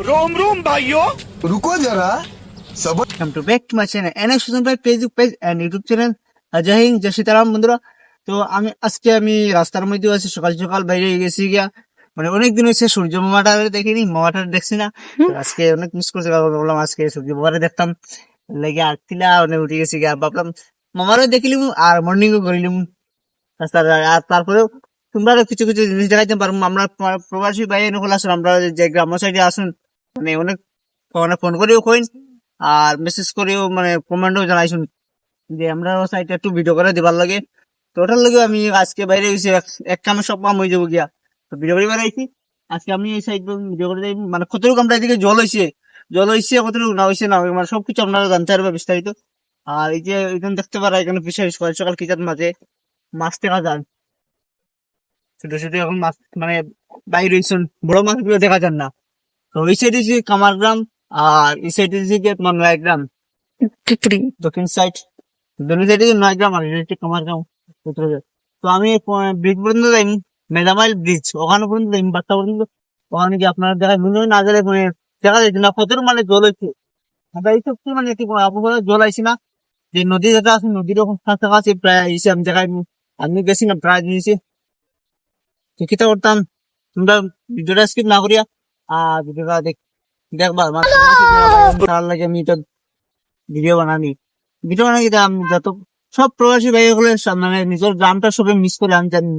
रोम रोम भाइयों रुको जरा सबर welcome to back to my channel NS Sujan ভাই Facebook page and YouTube channel জয় হিন্দ জয় সীতারাম বন্ধুরা তো আমি আজকে আমি রাস্তার মধ্যে আছি সকাল সকাল বাইরে গেছি গিয়া মানে অনেকদিন হয়েছে সূর্য মামাটা দেখিনি মামাটা দেখছি না তো আজকে অনেক মিস করছে বাবা বললাম আজকে সূর্য মামাটা দেখতাম লেগে আসছিলা অনেক উঠে গেছি গিয়া ভাবলাম মামারও দেখিলিম আর মর্নিংও করিলিম রাস্তার আর তারপরেও তোমরা কিছু কিছু জিনিস দেখাইতে পারবো আমরা প্র- প্রবাসী ভাই এনে আসুন আমরা যে গ্রাম সাইডে আসুন মানে অনেক মানে ফোন করেও কইন, আর মেসেজ করেও মানে কমেন্টও জানাইছুন যে আমরা সাইডে একটু ভিডিও করে দিবার লাগে। তো ওটার লাগে আমি আজকে বাইরে গেছি এক- কামে সব কাম হয়ে যাব গিয়া। তো ভিডিও করে বেড়াইছি। আজকে আমি এই সাইড ভিডিও করে যাই মানে কতটুকু আমরা এদিকে জল হয়েছে জল হয়েছে কতটুকু না হয়েছে না মানে সবকিছু আপনারা জানতে পারবে বিস্তারিত। আর এই যে এখানে দেখতে পারা, এখানে ফিশারি সকাল সকাল কিচার মাঝে, মাছ দেখা যান। ছোট ছোট এখন মাছ মানে বাইরে বড় মাছগুলো দেখা যান না। তো এই সাইডে যে কামার গ্রাম আর এই সাইডে যে গিয়ে তোমার নয় গ্রাম দক্ষিণ সাইড দুই সাইডে যে নয় গ্রাম আর এই কামার গ্রাম তো আমি ব্রিজ পর্যন্ত যাই মেজামাইল ব্রিজ ওখানে পর্যন্ত যাই বাচ্চা পর্যন্ত। ওখানে কি আপনারা দেখা মনে না গেলে মানে দেখা যাচ্ছে না কত মানে জল হয়েছে এইসব কি মানে কি আবহাওয়া জল আইছি না। যে নদী যেটা আছে নদীর কাছাকাছি প্রায় এসে আমি দেখাই আমি গেছি না প্রায় দিয়েছি। তো কিতা করতাম? তোমরা ভিডিওটা স্কিপ না করিয়া আর ভিডিওটা দেখ দেখবা আমার তার লাগে আমি এটা ভিডিও বানানি। ভিডিও বানাই আমি যত সব প্রবাসী ভাই হলে মানে নিজের গ্রামটা সবে মিস করে আমি জানি।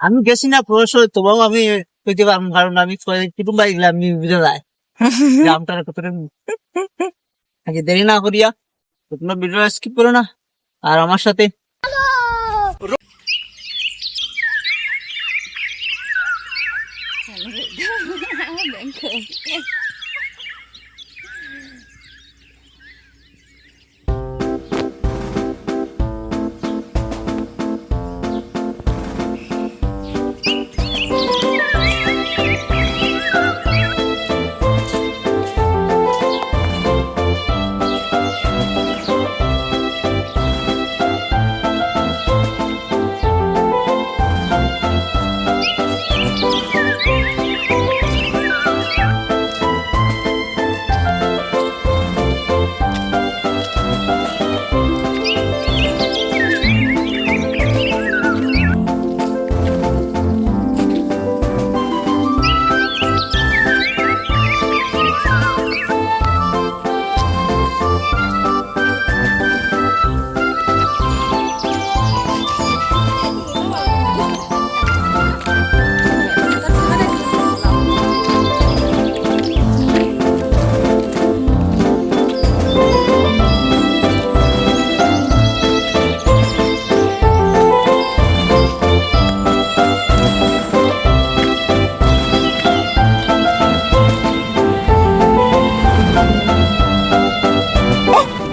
আমি গেছি না প্রবাস তবুও আমি কইতে পারব কারণ আমি কুটুম্ব গেলে আমি বুঝে যায় গ্রামটার কতটা আগে দেরি না করিয়া তো তোমরা ভিডিওটা স্কিপ করো না। আর আমার সাথে Bên.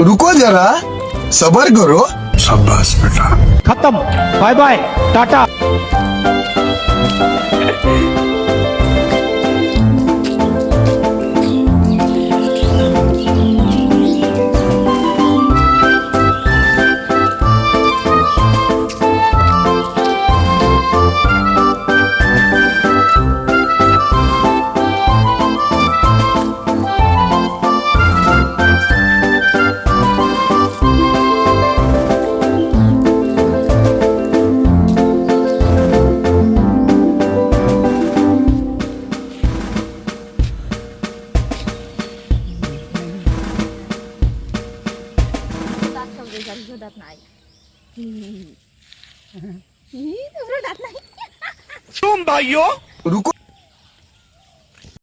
रुको जरा सबर करो। खत्म। बाय बाय टाटा। तुम भाइयों रुको